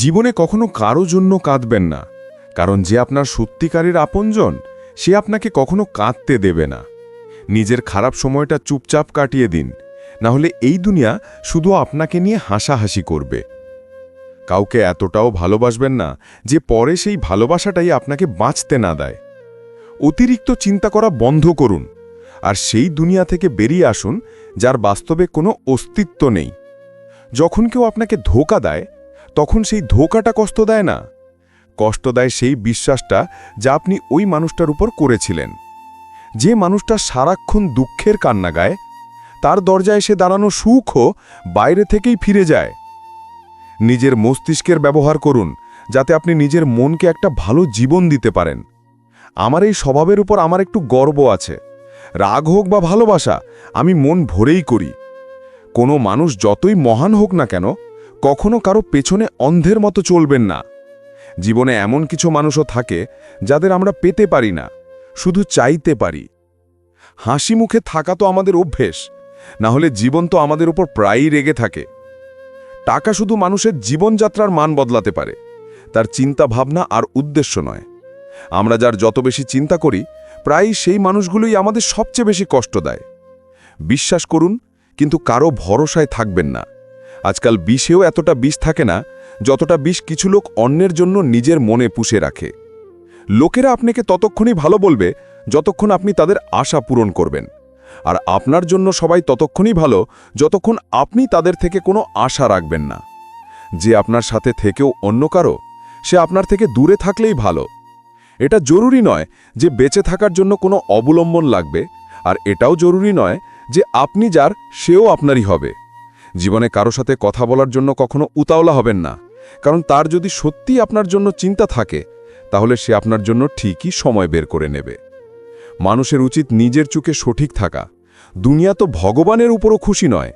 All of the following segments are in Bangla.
জীবনে কখনো কারও জন্য কাঁদবেন না, কারণ যে আপনার সত্যিকারের আপনজন, সে আপনাকে কখনো কাঁদতে দেবে না। নিজের খারাপ সময়টা চুপচাপ কাটিয়ে দিন, না হলে এই দুনিয়া শুধু আপনাকে নিয়ে হাসাহাসি করবে। কাউকে এতটাও ভালোবাসবেন না যে পরে সেই ভালোবাসাটাই আপনাকে বাঁচতে না দেয়। অতিরিক্ত চিন্তা করা বন্ধ করুন, আর সেই দুনিয়া থেকে বেরিয়ে আসুন, যার বাস্তবে কোনো অস্তিত্ব নেই। যখন কেউ আপনাকে ধোকা দেয় তখন সেই ধোকাটা কষ্ট দেয় না। কষ্ট দেয় সেই বিশ্বাসটা যা আপনি ওই মানুষটার উপর করেছিলেন। যে মানুষটা সারাক্ষণ দুঃখের কান্না গায়, তার দরজায় এসে দাঁড়ানো সুখও বাইরে থেকেই ফিরে যায়। নিজের মস্তিষ্কের ব্যবহার করুন, যাতে আপনি নিজের মনকে একটা ভালো জীবন দিতে পারেন। আমার এই স্বভাবের উপর আমার একটু গর্ব আছে। রাগ হোক বা ভালোবাসা, আমি মন ভরেই করি। কোনো মানুষ যতই মহান হোক না কেন কখনো কারও পেছনে অন্ধের মতো চলবেন না। জীবনে এমন কিছু মানুষও থাকে, যাদের আমরা পেতে পারি না, শুধু চাইতে পারি। হাসি মুখে থাকা তো আমাদের অভ্যেস, না হলে জীবন তো আমাদের উপর প্রায়ই রেগে থাকে। টাকা শুধু মানুষের জীবনযাত্রার মান বদলাতে পারে, তার চিন্তা ভাবনা আর উদ্দেশ্য নয়। আমরা যার যত বেশি চিন্তা করি, প্রায়ই সেই মানুষগুলোই আমাদের সবচেয়ে বেশি কষ্ট দেয়। বিশ্বাস করুন, কিন্তু কারও ভরসায় থাকবেন না। আজকাল বিষেও এতটা বিষ থাকে না, যতটা বিষ কিছু লোক অন্যের জন্য নিজের মনে পুষে রাখে। লোকেরা আপনাকে ততক্ষণই ভালো বলবে, যতক্ষণ আপনি তাদের আশা পূরণ করবেন। আর আপনার জন্য সবাই ততক্ষণই ভালো, যতক্ষণ আপনি তাদের থেকে কোনো আশা রাখবেন না। যে আপনার সাথে থেকেও অন্য কারও, সে আপনার থেকে দূরে থাকলেই ভালো। এটা জরুরি নয় যে বেঁচে থাকার জন্য কোনো অবলম্বন লাগবে, আর এটাও জরুরি নয় যে আপনি যার, সেও আপনারই হবে। জীবনে কারও সাথে কথা বলার জন্য কখনো উতাওলা হবেন না। কারণ তার যদি সত্যি আপনার জন্য চিন্তা থাকে, তাহলে সে আপনার জন্য ঠিকই সময় বের করে নেবে। মানুষের উচিত নিজের চুকে সঠিক থাকা। দুনিয়া তো ভগবানের উপরও খুশি নয়।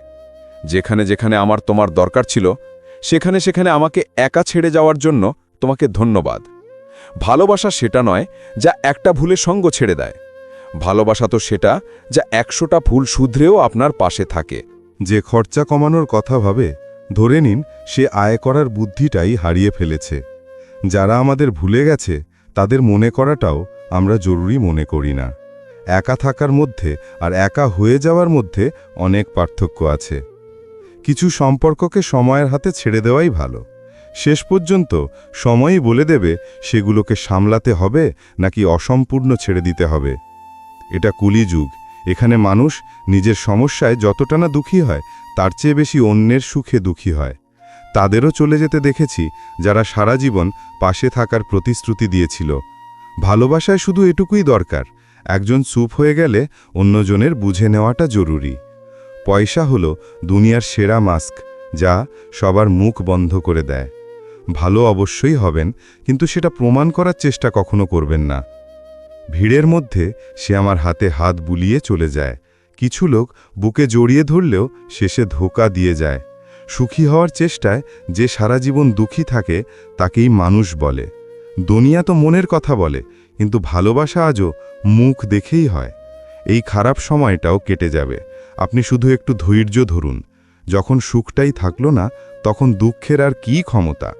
যেখানে যেখানে আমার তোমার দরকার ছিল, সেখানে সেখানে আমাকে একা ছেড়ে যাওয়ার জন্য তোমাকে ধন্যবাদ। ভালোবাসা সেটা নয় যা একটা ভুলে সঙ্গ ছেড়ে দেয়। ভালোবাসা তো সেটা যা একশোটা ভুল শুধরেও আপনার পাশে থাকে। যে খরচা কমানোর কথা ভাবে, ধরে নিন সে আয় করার বুদ্ধিটাই হারিয়ে ফেলেছে। যারা আমাদের ভুলে গেছে, তাদের মনে করাটাও আমরা জরুরি মনে করি না। একা থাকার মধ্যে আর একা হয়ে যাওয়ার মধ্যে অনেক পার্থক্য আছে। কিছু সম্পর্ককে সময়ের হাতে ছেড়ে দেওয়াই ভালো। শেষ পর্যন্ত সময়ই বলে দেবে, সেগুলোকে সামলাতে হবে নাকি অসম্পূর্ণ ছেড়ে দিতে হবে। এটা কুলিযুগ। এখানে মানুষ নিজের সমস্যায় যতটা না দুঃখী হয়, তার চেয়ে বেশি অন্যের সুখে দুঃখী হয়। তাদেরও চলে যেতে দেখেছি যারা সারা জীবন পাশে থাকার প্রতিশ্রুতি দিয়েছিল। ভালোবাসায় শুধু এটুকুই দরকার, একজন চুপ হয়ে গেলে অন্যজনের বুঝে নেওয়াটা জরুরি। পয়সা হলো দুনিয়ার সেরা মাস্ক, যা সবার মুখ বন্ধ করে দেয়। ভালো অবশ্যই হবেন, কিন্তু সেটা প্রমাণ করার চেষ্টা কখনো করবেন না। ভিড়ের মধ্যে সে আমার হাতে হাত বুলিয়ে চলে যায়। কিছু লোক বুকে জড়িয়ে ধরলেও শেষে ধোকা দিয়ে যায়। সুখী হওয়ার চেষ্টায় যে সারা জীবন দুঃখী থাকে, তাকেই মানুষ বলে। দুনিয়া তো মনের কথা বলে, কিন্তু ভালোবাসা আজও মুখ দেখেই হয়। এই খারাপ সময়টাও কেটে যাবে। আপনি শুধু একটু ধৈর্য ধরুন। যখন সুখটাই থাকল না, তখন দুঃখের আর কী ক্ষমতা?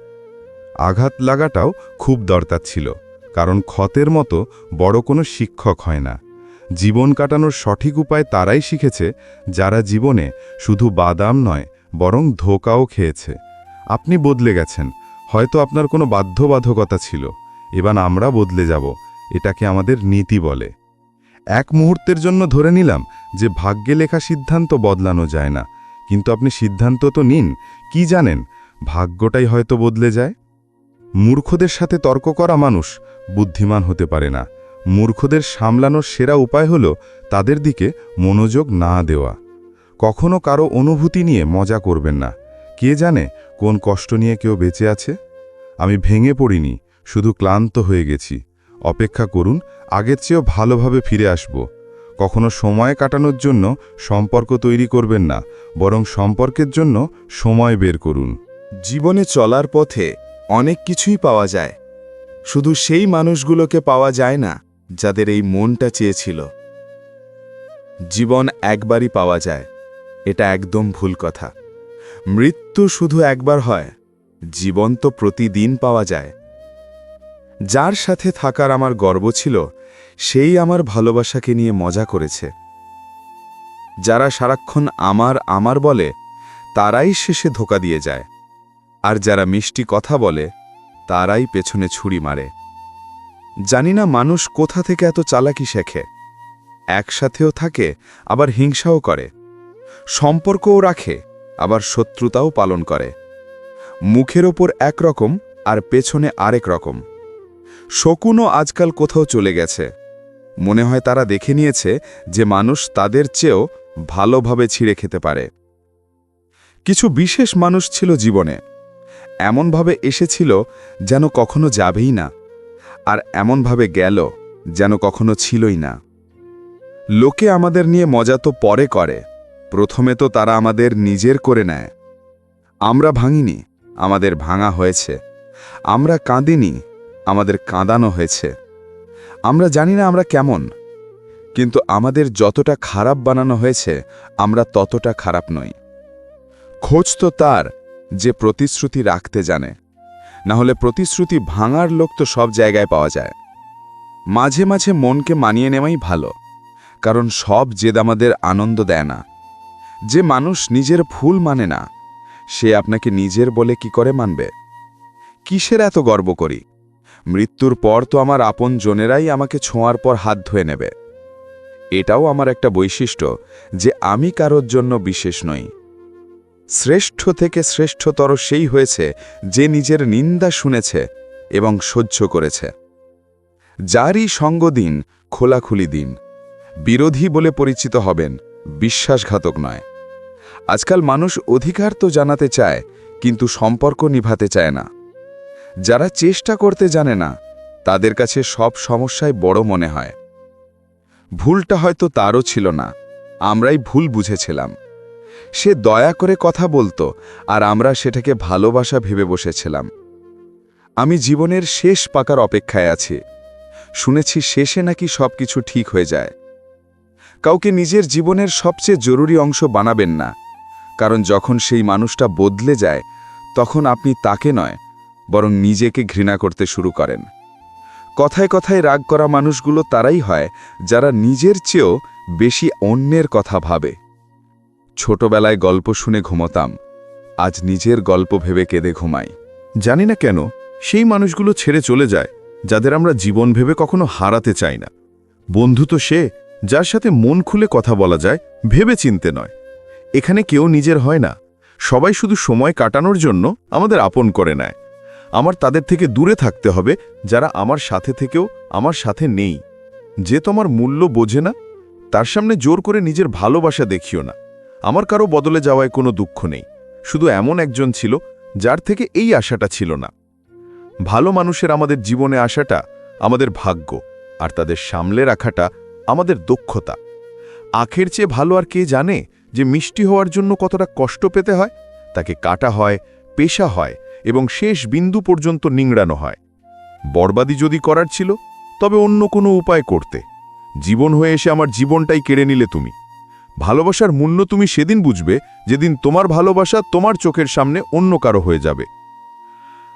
আঘাত লাগাটাও খুব দরকার ছিল। কারণ ক্ষতের মতো বড় কোনো শিক্ষক হয় না। জীবন কাটানোর সঠিক উপায় তারাই শিখেছে, যারা জীবনে শুধু বাদাম নয়, বরং ধোকাও খেয়েছে। আপনি বদলে গেছেন, হয়তো আপনার কোনো বাধ্যবাধকতা ছিল। এবার আমরা বদলে যাব, এটাকে আমাদের নীতি বলে। এক মুহূর্তের জন্য ধরে নিলাম যে ভাগ্যে লেখা সিদ্ধান্ত বদলানো যায় না, কিন্তু আপনি সিদ্ধান্ত তো নিন, কি জানেন, ভাগ্যটাই হয়তো বদলে যায়? মূর্খদের সাথে তর্ক করা মানুষ বুদ্ধিমান হতে পারে না। মূর্খদের সামলানোর সেরা উপায় হল তাদের দিকে মনোযোগ না দেওয়া। কখনো কারও অনুভূতি নিয়ে মজা করবেন না। কে জানে কোন কষ্ট নিয়ে কেউ বেঁচে আছে? আমি ভেঙে পড়িনি, শুধু ক্লান্ত হয়ে গেছি। অপেক্ষা করুন, আগের চেয়েও ভালোভাবে ফিরে আসব। কখনো সময় কাটানোর জন্য সম্পর্ক তৈরি করবেন না, বরং সম্পর্কের জন্য সময় বের করুন। জীবনে চলার পথে অনেক কিছুই পাওয়া যায়। শুধু সেই মানুষগুলোকে পাওয়া যায় না, যাদের এই মনটা চেয়েছিল। জীবন একবারই পাওয়া যায়, এটা একদম ভুল কথা। মৃত্যু শুধু একবার হয়, জীবন তো প্রতিদিন পাওয়া যায়। যার সাথে থাকার আমার গর্ব ছিল, সেই আমার ভালোবাসাকে নিয়ে মজা করেছে। যারা সারাক্ষণ আমার আমার বলে, তারাই শেষে ধোকা দিয়ে যায়। আর যারা মিষ্টি কথা বলে তারাই পেছনে ছুরি মারে। জানি না মানুষ কোথা থেকে এত চালাকি শেখে। একসাথেও থাকে, আবার হিংসাও করে। সম্পর্কও রাখে, আবার শত্রুতাও পালন করে। মুখের ওপর একরকম আর পেছনে আরেক রকম। শকুনও আজকাল কোথাও চলে গেছে। মনে হয় তারা দেখে নিয়েছে যে মানুষ তাদের চেয়েও ভালোভাবে ছিঁড়ে খেতে পারে। কিছু বিশেষ মানুষ ছিল জীবনে। এমনভাবে এসেছিল যেন কখনো যাবেই না, আর এমনভাবে গেল যেন কখনো ছিলই না। লোকে আমাদের নিয়ে মজা তো পরে করে, প্রথমে তো তারা আমাদের নিজের করে নেয়। আমরা ভাঙিনি, আমাদের ভাঙা হয়েছে। আমরা কাঁদিনি, আমাদের কাঁদানো হয়েছে। আমরা জানি না আমরা কেমন, কিন্তু আমাদের যতটা খারাপ বানানো হয়েছে, আমরা ততটা খারাপ নই। খোঁজ তো তার যে প্রতিশ্রুতি রাখতে জানে। না হলে প্রতিশ্রুতি ভাঙার লোক তো সব জায়গায় পাওয়া যায়। মাঝে মাঝে মনকে মানিয়ে নেওয়াই ভালো, কারণ সব জেদ আমাদের আনন্দ দেয় না। যে মানুষ নিজের ভুল মানে না, সে আপনাকে নিজের বলে কি করে মানবে? কিসের এত গর্ব করি? মৃত্যুর পর তো আমার আপন জনেরাই আমাকে ছোঁয়ার পর হাত ধুয়ে নেবে। এটাও আমার একটা বৈশিষ্ট্য যে আমি কারোর জন্য বিশেষ নই। শ্রেষ্ঠ থেকে শ্রেষ্ঠতর সেই হয়েছে যে নিজের নিন্দা শুনেছে এবং সহ্য করেছে। যারই সঙ্গ দিন, খোলাখুলি দিন। বিরোধী বলে পরিচিত হবেন, বিশ্বাসঘাতক নয়। আজকাল মানুষ অধিকার তো জানাতে চায়, কিন্তু সম্পর্ক নিভাতে চায় না। যারা চেষ্টা করতে জানে না, তাদের কাছে সব সমস্যায় বড় মনে হয়। ভুলটা হয়তো তারও ছিল না, আমরাই ভুল বুঝেছিলাম। সে দয়া করে কথা বলতো, আর আমরা সেটাকে ভালোবাসা ভেবে বসেছিলাম। আমি জীবনের শেষ পাকার অপেক্ষায় আছি। শুনেছি শেষে নাকি সবকিছু ঠিক হয়ে যায়। কাউকে নিজের জীবনের সবচেয়ে জরুরি অংশ বানাবেন না, কারণ যখন সেই মানুষটা বদলে যায়, তখন আপনি তাকে নয়, বরং নিজেকে ঘৃণা করতে শুরু করেন। কথায় কথায় রাগ করা মানুষগুলো তারাই হয়, যারা নিজের চেয়েও বেশি অন্যের কথা ভাবে। ছোটবেলায় গল্প শুনে ঘুমতাম। আজ নিজের গল্প ভেবে কেঁদে ঘুমাই। জানি না কেন, সেই মানুষগুলো ছেড়ে চলে যায়, যাদের আমরা জীবন ভেবে কখনো হারাতে চাই না। বন্ধু তো সে, যার সাথে মন খুলে কথা বলা যায়, ভেবে চিনতে নয়। এখানে কেউ নিজের হয় না। সবাই শুধু সময় কাটানোর জন্য আমাদের আপন করে নেয়। আমার তাদের থেকে দূরে থাকতে হবে, যারা আমার সাথে থেকেও আমার সাথে নেই। যে তোমার মূল্য বোঝে না, তার সামনে জোর করে নিজের ভালোবাসা দেখিও না। আমার কারও বদলে যাওয়ায় কোনো দুঃখ নেই। শুধু এমন একজন ছিল, যার থেকে এই আশাটা ছিল না। ভালো মানুষের আমাদের জীবনে আসাটা আমাদের ভাগ্য, আর তাদের সামলে রাখাটা আমাদের দক্ষতা। আখের চেয়ে ভালো আর কে জানে যে মিষ্টি হওয়ার জন্য কতটা কষ্ট পেতে হয়? তাকে কাটা হয়, পেশা হয় এবং শেষ বিন্দু পর্যন্ত নিংড়ানো হয়। বরবাদি যদি করার ছিল, তবে অন্য কোনো উপায় করতে। জীবন হয়ে এসে আমার জীবনটাই কেড়ে নিলে তুমি। ভালোবাসার মূল্য তুমি সেদিন বুঝবে যেদিন তোমার ভালোবাসা তোমার চোখের সামনে অন্য কারও হয়ে যাবে।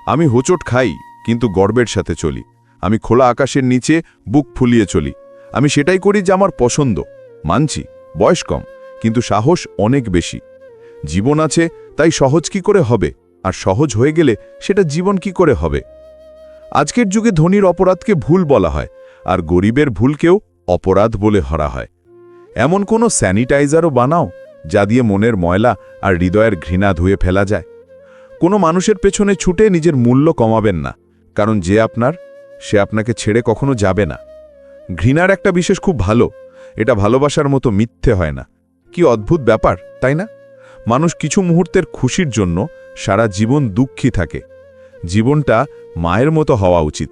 আমি হোঁচট খাই, কিন্তু গর্বের সাথে চলি। আমি খোলা আকাশের নিচে বুক ফুলিয়ে চলি। আমি সেটাই করি যে আমার পছন্দ। মানছি, বয়স কম, কিন্তু সাহস অনেক বেশি। জীবন আছে, তাই সহজ কি করে হবে? আর সহজ হয়ে গেলে সেটা জীবন কি করে হবে? আজকের যুগে ধনীর অপরাধকে ভুল বলা হয়, আর গরিবের ভুলকেও অপরাধ বলে হরা হয়। এমন কোনো স্যানিটাইজারও বানাও যা দিয়ে মনের ময়লা আর হৃদয়ের ঘৃণা ধুয়ে ফেলা যায়। কোনো মানুষের পেছনে ছুটে নিজের মূল্য কমাবেন না, কারণ যে আপনার, সে আপনাকে ছেড়ে কখনো যাবে না। ঘৃণার একটা বিশেষ খুব ভালো, এটা ভালোবাসার মতো মিথ্যে হয় না। কি অদ্ভুত ব্যাপার, তাই না? মানুষ কিছু মুহূর্তের খুশির জন্য সারা জীবন দুঃখী থাকে। জীবনটা মায়ের মতো হওয়া উচিত।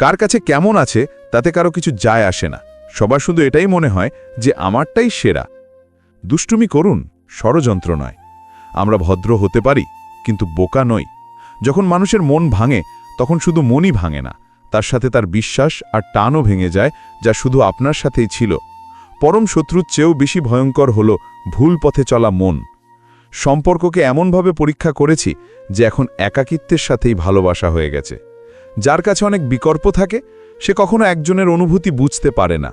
কার কাছে কেমন আছে, তাতে কারও কিছু যায় আসে না। সবার শুধু এটাই মনে হয় যে আমারটাই সেরা। দুষ্টুমি করুন, ষড়যন্ত্র নয়। আমরা ভদ্র হতে পারি, কিন্তু বোকা নই। যখন মানুষের মন ভাঙে, তখন শুধু মনই ভাঙে না। তার সাথে তার বিশ্বাস আর টানও ভেঙে যায়, যা শুধু আপনার সাথেই ছিল। পরম শত্রুর চেয়েও বেশি ভয়ঙ্কর হল ভুল পথে চলা মন। সম্পর্ককে এমনভাবে পরীক্ষা করেছি যে এখন একাকিত্বের সাথেই ভালোবাসা হয়ে গেছে। যার কাছে অনেক বিকল্প থাকে, সে কখনো একজনের অনুভূতি বুঝতে পারে না।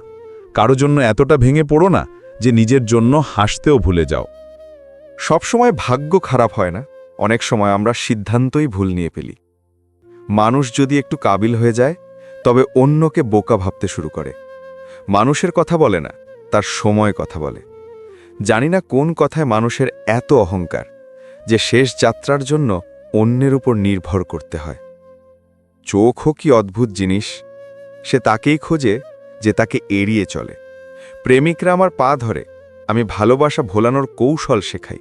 কারও জন্য এতটা ভেঙে পড়ো না যে নিজের জন্য হাসতেও ভুলে যাও। সবসময় ভাগ্য খারাপ হয় না, অনেক সময় আমরা সিদ্ধান্তই ভুল নিয়ে ফেলি। মানুষ যদি একটু কাবিল হয়ে যায়, তবে অন্যকে বোকা ভাবতে শুরু করে। মানুষের কথা বলে না, তার সময় কথা বলে। জানি না কোন কথায় মানুষের এত অহংকার, যে শেষ যাত্রার জন্য অন্যের উপর নির্ভর করতে হয়। চোখও কি অদ্ভুত জিনিস, সে তাকেই খোঁজে যে তাকে এড়িয়ে চলে। প্রেমিকরা আমার পা ধরে, আমি ভালোবাসা ভোলানোর কৌশল শেখাই।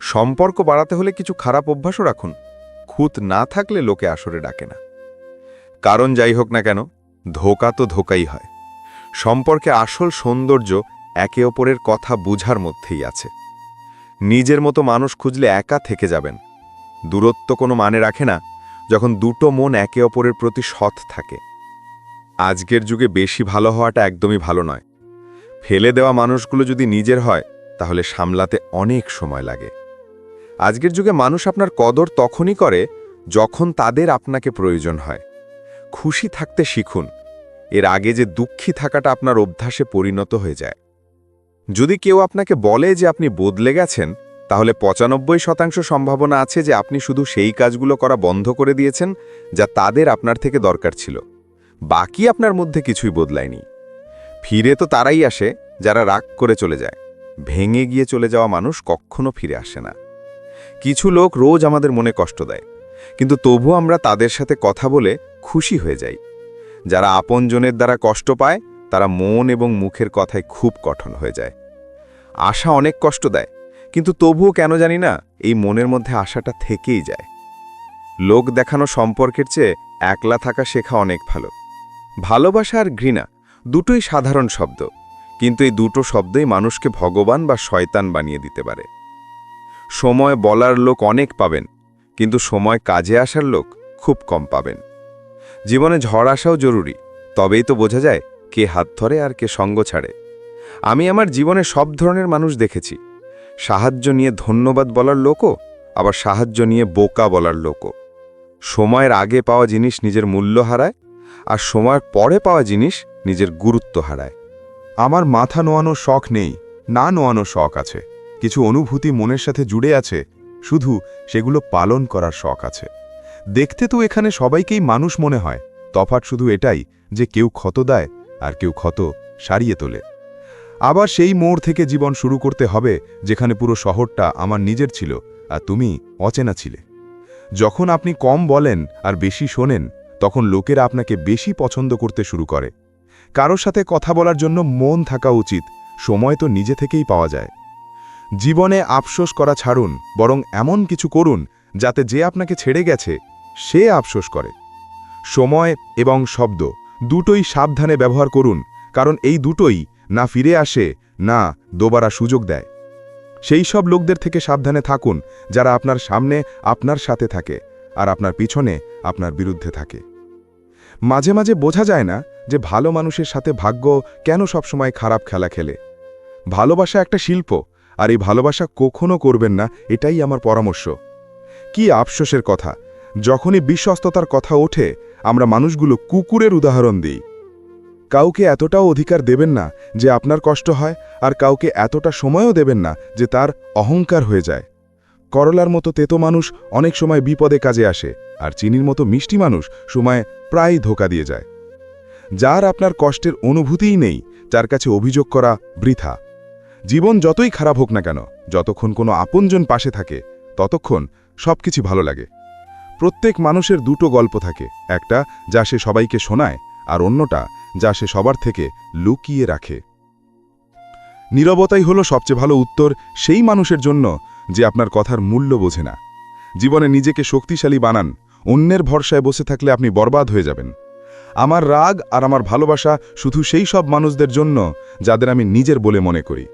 সম্পর্ক বাড়াতে হলে কিছু খারাপ অভ্যাসও রাখুন, খুঁত না থাকলে লোকে আসরে ডাকে না। কারণ যাই হোক না কেন, ধোকা তো ধোকাই হয়। সম্পর্কে আসল সৌন্দর্য একে অপরের কথা বুঝার মধ্যেই আছে। নিজের মতো মানুষ খুঁজলে একা থেকে যাবেন। দূরত্ব কোনো মানে রাখে না, যখন দুটো মন একে অপরের প্রতি সৎ থাকে। আজকের যুগে বেশি ভালো হওয়াটা একদমই ভালো নয়। ফেলে দেওয়া মানুষগুলো যদি নিজের হয়, তাহলে সামলাতে অনেক সময় লাগে। আজকের যুগে মানুষ আপনার কদর তখনই করে, যখন তাদের আপনাকে প্রয়োজন হয়। খুশি থাকতে শিখুন, এর আগে যে দুঃখী থাকাটা আপনার অভ্যাসে পরিণত হয়ে যায়। যদি কেউ আপনাকে বলে যে আপনি বদলে গেছেন, তাহলে পঁচানব্বই শতাংশ সম্ভাবনা আছে যে আপনি শুধু সেই কাজগুলো করা বন্ধ করে দিয়েছেন, যা তাদের আপনার থেকে দরকার ছিল। বাকি আপনার মধ্যে কিছুই বদলায়নি। ফিরে তো তারাই আসে, যারা রাগ করে চলে যায়। ভেঙে গিয়ে চলে যাওয়া মানুষ কখনো ফিরে আসে না। কিছু লোক রোজ আমাদের মনে কষ্ট দেয়, কিন্তু তবু আমরা তাদের সাথে কথা বলে খুশি হয়ে যাই। যারা আপনজনের দ্বারা কষ্ট পায়, তারা মন এবং মুখের কথায় খুব কঠোর হয়ে যায়। আশা অনেক কষ্ট দেয়, কিন্তু তবুও কেন জানি না, এই মনের মধ্যে আশাটা থেকেই যায়। লোক দেখানো সম্পর্কের চেয়ে একলা থাকা শেখা অনেক ভালো। ভালোবাসা আর ঘৃণা দুটোই সাধারণ শব্দ, কিন্তু এই দুটো শব্দই মানুষকে ভগবান বা শয়তান বানিয়ে দিতে পারে। সময় বলার লোক অনেক পাবেন, কিন্তু সময় কাজে আসার লোক খুব কম পাবেন। জীবনে ঝড় আসাও জরুরি, তবেই তো বোঝা যায় কে হাত ধরে আর কে সঙ্গ ছাড়ে। আমি আমার জীবনে সব ধরনের মানুষ দেখেছি, সাহায্য নিয়ে ধন্যবাদ বলার লোকও, আবার সাহায্য নিয়ে বোকা বলার লোকও। সময়ের আগে পাওয়া জিনিস নিজের মূল্য হারায় আর সময়ের পরে পাওয়া জিনিস নিজের গুরুত্ব হারায়। আমার মাথা নোয়ানোর শখ নেই, না নোয়ানোর শখ আছে। কিছু অনুভূতি মনের সাথে জুড়ে আছে, শুধু সেগুলো পালন করার শখ আছে। দেখতে তো এখানে সবাইকেই মানুষ মনে হয়, তফাৎ শুধু এটাই যে কেউ ক্ষত দেয় আর কেউ ক্ষত সারিয়ে তোলে। আবার সেই মোড় থেকে জীবন শুরু করতে হবে, যেখানে পুরো শহরটা আমার নিজের ছিল আর তুমি অচেনা ছিলে। যখন আপনি কম বলেন আর বেশি শোনেন তখন লোকেরা আপনাকে বেশি পছন্দ করতে শুরু করে। কারোর সাথে কথা বলার জন্য মন থাকা উচিত, সময় তো নিজে থেকেই পাওয়া যায়। জীবনে আফসোস করা ছাড়ুন, বরং এমন কিছু করুন, যাতে যে আপনাকে ছেড়ে গেছে, সে আফসোস করে। সময় এবং শব্দ দুটোই সাবধানে ব্যবহার করুন, কারণ এই দুটোই না ফিরে আসে, না দোবারা সুযোগ দেয়। সেই সব লোকদের থেকে সাবধানে থাকুন, যারা আপনার সামনে আপনার সাথে থাকে, আর আপনার পিছনে আপনার বিরুদ্ধে থাকে। মাঝে মাঝে বোঝা যায় না যে ভালো মানুষের সাথে ভাগ্য কেন সবসময় খারাপ খেলা খেলে। ভালোবাসা একটা শিল্প, আর এই ভালোবাসা কখনও করবেন না, এটাই আমার পরামর্শ। কি আফসোসের কথা, যখনই বিশ্বস্ততার কথা ওঠে, আমরা মানুষগুলো কুকুরের উদাহরণ দিই। কাউকে এতটাও অধিকার দেবেন না যে আপনার কষ্ট হয়, আর কাউকে এতটা সময়ও দেবেন না যে তার অহংকার হয়ে যায়। করলার মতো তেতো মানুষ অনেক সময় বিপদে কাজে আসে আর চিনির মতো মিষ্টি মানুষ সময় প্রায় ধোকা দিয়ে যায়। যার আপনার কষ্টের অনুভূতিই নেই যার কাছে অভিযোগ করা বৃথা। জীবন যতই খারাপ হোক না কেন, যতক্ষণ কোনো আপনজন পাশে থাকে, ততক্ষণ সবকিছু ভালো লাগে। প্রত্যেক মানুষের দুটো গল্প থাকে, একটা যা সে সবাইকে শোনায়, আর অন্যটা যা সে সবার থেকে লুকিয়ে রাখে। নীরবতাই হলো সবচেয়ে ভালো উত্তর সেই মানুষের জন্য যে আপনার কথার মূল্য বোঝে না। জীবনে নিজেকে শক্তিশালী বানান অন্যের ভরসায় বসে থাকলে আপনি বরবাদ হয়ে যাবেন। আমার রাগ আর আমার ভালোবাসা শুধু সেই সব মানুষদের জন্য যাদের আমি নিজের বলে মনে করি।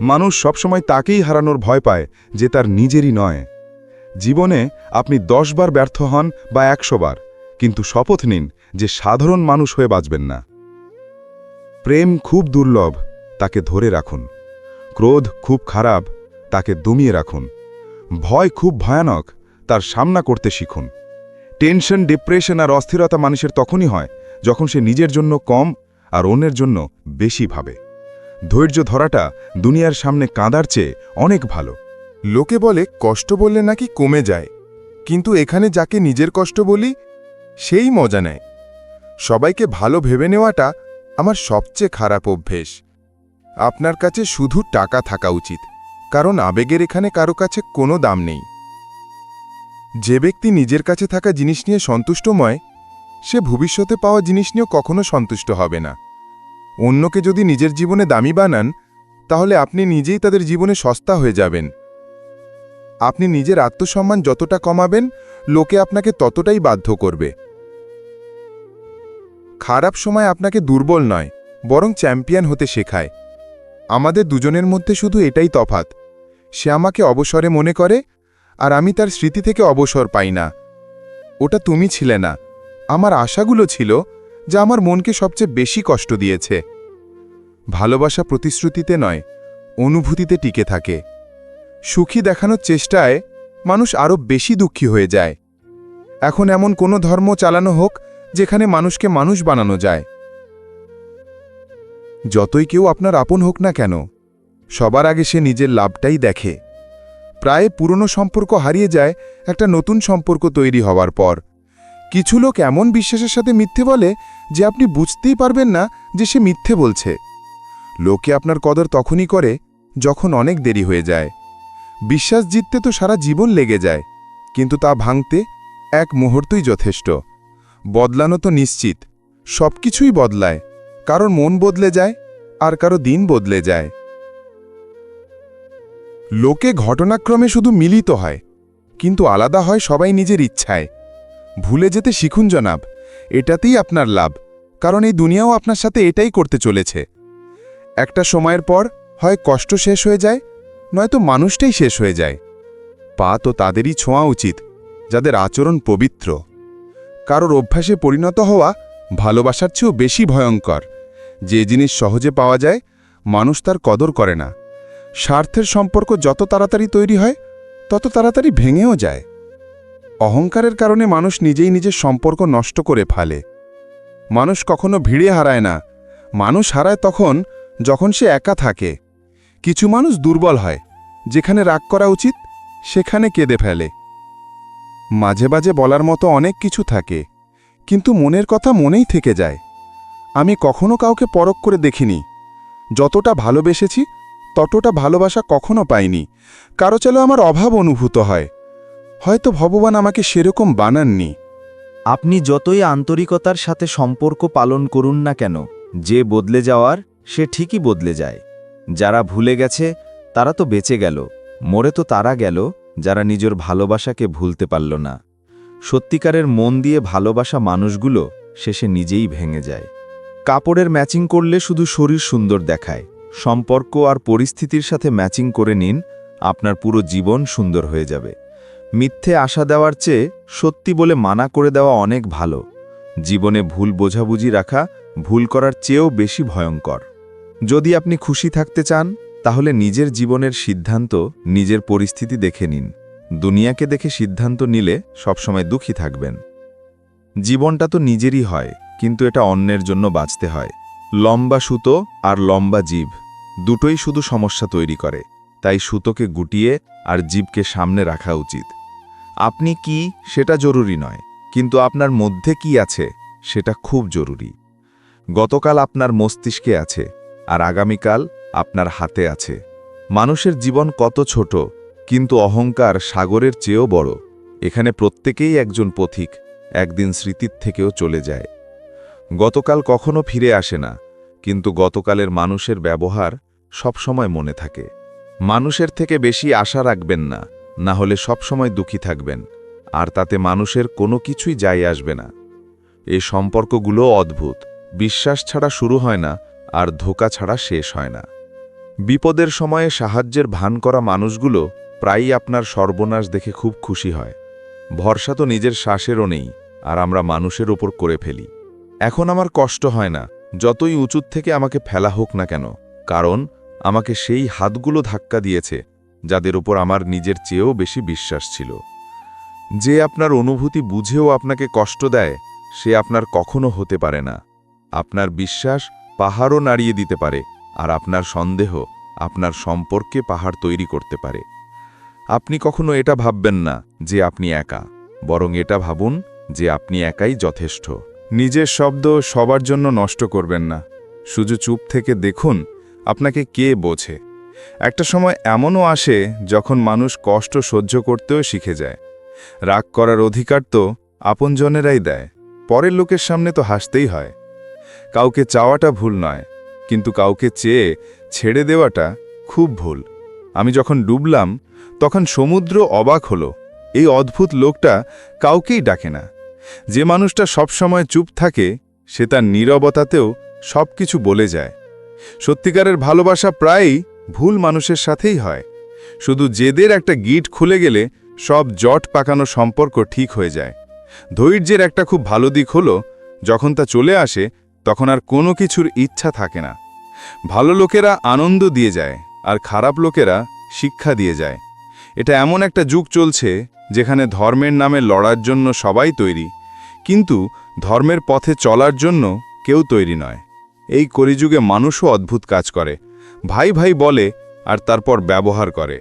মানুষ সবসময় তাকেই হারানোর ভয় পায় যে তার নিজেরই নয়। জীবনে আপনি দশবার ব্যর্থ হন বা একশো বার, কিন্তু শপথ নিন যে সাধারণ মানুষ হয়ে বাঁচবেন না। প্রেম খুব দুর্লভ, তাকে ধরে রাখুন। ক্রোধ খুব খারাপ, তাকে দমিয়ে রাখুন। ভয় খুব ভয়ানক, তার সামনা করতে শিখুন। টেনশন, ডিপ্রেশন আর অস্থিরতা মানুষের তখনই হয় যখন সে নিজের জন্য কম আর অন্যের জন্য বেশি ভাবে। ধৈর্য ধরাটা দুনিয়ার সামনে কাঁদার চেয়ে অনেক ভালো। লোকে বলে, কষ্ট বললে নাকি কমে যায়? কিন্তু এখানে যাকে নিজের কষ্ট বলি, সেই মজা নেয়। সবাইকে ভালো ভেবে নেওয়াটা আমার সবচেয়ে খারাপ অভ্যেস। আপনার কাছে শুধু টাকা থাকা উচিত, কারণ আবেগের এখানে কারও কাছে কোনো দাম নেই। যে ব্যক্তি নিজের কাছে থাকা জিনিস নিয়ে সন্তুষ্টময়, সে ভবিষ্যতে পাওয়া জিনিস নিয়েও কখনো সন্তুষ্ট হবে না। অন্যকে যদি নিজের জীবনে দামি বানান, তাহলে আপনি নিজেই তাদের জীবনে সস্তা হয়ে যাবেন। আপনি নিজের আত্মসম্মান যতটা কমাবেন, লোকে আপনাকে ততটাই বাধ্য করবে। খারাপ সময় আপনাকে দুর্বল নয়, বরং চ্যাম্পিয়ন হতে শেখায়। আমাদের দুজনের মধ্যে শুধু এটাই তফাত সে আমাকে অবসরে মনে করে আর আমি তার স্মৃতি থেকে অবসর পাই না। ওটা তুমি ছিলে না। আমার আশাগুলো ছিল যা আমার মনকে সবচেয়ে বেশি কষ্ট দিয়েছে। ভালোবাসা প্রতিশ্রুতিতে নয়, অনুভূতিতে টিকে থাকে। সুখী দেখানোর চেষ্টায় মানুষ আরও বেশি দুঃখী হয়ে যায়। এখন এমন কোনো ধর্ম চালানো হোক যেখানে মানুষকে মানুষ বানানো যায়। যতই কেউ আপনার আপন হোক না কেন, সবার আগে সে নিজের লাভটাই দেখে। প্রায় পুরনো সম্পর্ক হারিয়ে যায় একটা নতুন সম্পর্ক তৈরি হওয়ার পর। কিছু লোক এমন বিশ্বাসের সাথে মিথ্যে বলে যে আপনি বুঝতেই পারবেন না যে সে মিথ্যে বলছে। লোকে আপনার কদর তখনই করে যখন অনেক দেরি হয়ে যায়। বিশ্বাস জিততে তো সারা জীবন লেগে যায়, কিন্তু তা ভাঙতে এক মুহূর্তই যথেষ্ট। বদলানো তো নিশ্চিত সব কিছুই বদলায়, কারোর মন বদলে যায় আর কারও দিন বদলে যায়। লোকে ঘটনাক্রমে শুধু মিলিত হয়, কিন্তু আলাদা হয় সবাই নিজের ইচ্ছায়। ভুলে যেতে শিখুন জনাব, এটাতেই আপনার লাভ, কারণ এই দুনিয়াও আপনার সাথে এটাই করতে চলেছে। একটা সময়ের পর হয় কষ্ট শেষ হয়ে যায়, নয়তো মানুষটাই শেষ হয়ে যায়। পা তো তাদেরই ছোঁয়া উচিত, যাদের আচরণ পবিত্র। কারোর অভ্যাসে পরিণত হওয়া ভালোবাসার চেয়েও বেশি ভয়ঙ্কর। যে জিনিস সহজে পাওয়া যায়, মানুষ তার কদর করে না। স্বার্থের সম্পর্ক যত তাড়াতাড়ি তৈরি হয়, তত তাড়াতাড়ি ভেঙেও যায়। অহংকারের কারণে মানুষ নিজেই নিজের সম্পর্ক নষ্ট করে ফেলে। মানুষ কখনো ভিড়ে হারায় না। মানুষ হারায় তখন যখন সে একা থাকে। কিছু মানুষ দুর্বল হয়। যেখানে রাগ করা উচিত, সেখানে কেঁদে ফেলে। মাঝে মাঝে বলার মতো অনেক কিছু থাকে, কিন্তু মনের কথা মনেই থেকে যায়। আমি কখনো কাউকে পরখ করে দেখিনি। যতটা ভালোবেসেছি ততটা ভালোবাসা কখনো পাইনি। কারও চালো আমার অভাব অনুভূত হয়। হয়তো ভগবান আমাকে সেরকম বানাননি। আপনি যতই আন্তরিকতার সাথে সম্পর্ক পালন করুন না কেন, যে বদলে যাওয়ার, সে ঠিকই বদলে যায়। যারা ভুলে গেছে, তারা তো বেঁচে গেল। মরে তো তারা গেল, যারা নিজের ভালোবাসাকে ভুলতে পারল না। সত্যিকারের মন দিয়ে ভালোবাসা মানুষগুলো শেষে নিজেই ভেঙে যায়। কাপড়ের ম্যাচিং করলে শুধু শরীর সুন্দর দেখায়। সম্পর্ক আর পরিস্থিতির সাথে ম্যাচিং করে নিন, আপনার পুরো জীবন সুন্দর হয়ে যাবে। মিথ্যে আশা দেওয়ার চেয়ে সত্যি বলে মানা করে দেওয়া অনেক ভালো। জীবনে ভুল বোঝাবুঝি রাখা, ভুল করার চেয়েও বেশি ভয়ঙ্কর। যদি আপনি খুশি থাকতে চান, তাহলে নিজের জীবনের সিদ্ধান্ত, নিজের পরিস্থিতি দেখে নিন। দুনিয়াকে দেখে সিদ্ধান্ত নিলে সবসময় দুঃখী থাকবেন। জীবনটা তো নিজেরই হয়, কিন্তু এটা অন্যের জন্য বাঁচতে হয়। লম্বা সুতো আর লম্বা জীব। দুটোই শুধু সমস্যা তৈরি করে, তাই সুতোকে গুটিয়ে আর জীবকে সামনে রাখা উচিত। আপনি কি, সেটা জরুরি নয়, কিন্তু আপনার মধ্যে কি আছে, সেটা খুব জরুরি। গতকাল আপনার মস্তিষ্কে আছে, আর আগামীকাল আপনার হাতে আছে। মানুষের জীবন কত ছোট, কিন্তু অহংকার সাগরের চেয়েও বড়। এখানে প্রত্যেকেই একজন পথিক, একদিন স্মৃতির থেকেও চলে যায়। গতকাল কখনো ফিরে আসে না কিন্তু গতকালের মানুষের ব্যবহার সবসময় মনে থাকে। মানুষের থেকে বেশি আশা রাখবেন না না হলে সবসময় দুঃখী থাকবেন, আর তাতে মানুষের কোনো কিছুই যাই আসবে না। এই সম্পর্কগুলো অদ্ভুত, বিশ্বাস ছাড়া শুরু হয় না, আর ধোকা ছাড়া শেষ হয় না। বিপদের সময়ে সাহায্যের ভান করা মানুষগুলো প্রায়ই আপনার সর্বনাশ দেখে খুব খুশি হয়। ভরসা তো নিজের শ্বাসেরও নেই, আর আমরা মানুষের ওপর করে ফেলি। এখন আমার কষ্ট হয় না যতই উঁচুর থেকে আমাকে ফেলা হোক না কেন, কারণ আমাকে সেই হাতগুলো ধাক্কা দিয়েছে, যাদের ওপর আমার নিজের চেয়েও বেশি বিশ্বাস ছিল। যে আপনার অনুভূতি বুঝেও আপনাকে কষ্ট দেয়, সে আপনার কখনো হতে পারে না। আপনার বিশ্বাস পাহাড়ও নাড়িয়ে দিতে পারে, আর আপনার সন্দেহ আপনার সম্পর্কে পাহাড় তৈরি করতে পারে। আপনি কখনো এটা ভাববেন না যে আপনি একা, বরং এটা ভাবুন যে আপনি একাই যথেষ্ট। নিজের শব্দ সবার জন্য নষ্ট করবেন না। শুধু চুপ থেকে দেখুন আপনাকে কে বোঝে। একটা সময় এমনও আসে যখন মানুষ কষ্ট সহ্য করতেও শিখে যায়। রাগ করার অধিকার তো আপনজনেরাই দেয়। পরের লোকের সামনে তো হাসতেই হয়। কাউকে চাওয়াটা ভুল নয়, কিন্তু কাউকে চেয়ে ছেড়ে দেওয়াটা খুব ভুল। আমি যখন ডুবলাম, তখন সমুদ্র অবাক হলো। এই অদ্ভুত লোকটা কাউকেই ডাকে না। যে মানুষটা সবসময় চুপ থাকে, সে তার নীরবতাতেও সব কিছু বলে যায়। সত্যিকারের ভালোবাসা প্রায়ই ভুল মানুষের সাথেই হয়। শুধু জেদের একটা গিট খুলে গেলে সব জট পাকানো সম্পর্ক ঠিক হয়ে যায়। ধৈর্যের একটা খুব ভালো দিক হলো, যখন তা চলে আসে, তখন আর কোনো কিছুর ইচ্ছা থাকে না। ভালো লোকেরা আনন্দ দিয়ে যায়, আর খারাপ লোকেরা শিক্ষা দিয়ে যায়। এটা এমন একটা যুগ চলছে যেখানে ধর্মের নামে লড়ার জন্য সবাই তৈরি, কিন্তু ধর্মের পথে চলার জন্য কেউ তৈরি নয়। এই করিযুগে মানুষও অদ্ভুত কাজ করে, ভাই ভাই বলে আর তারপর ব্যবহার করে।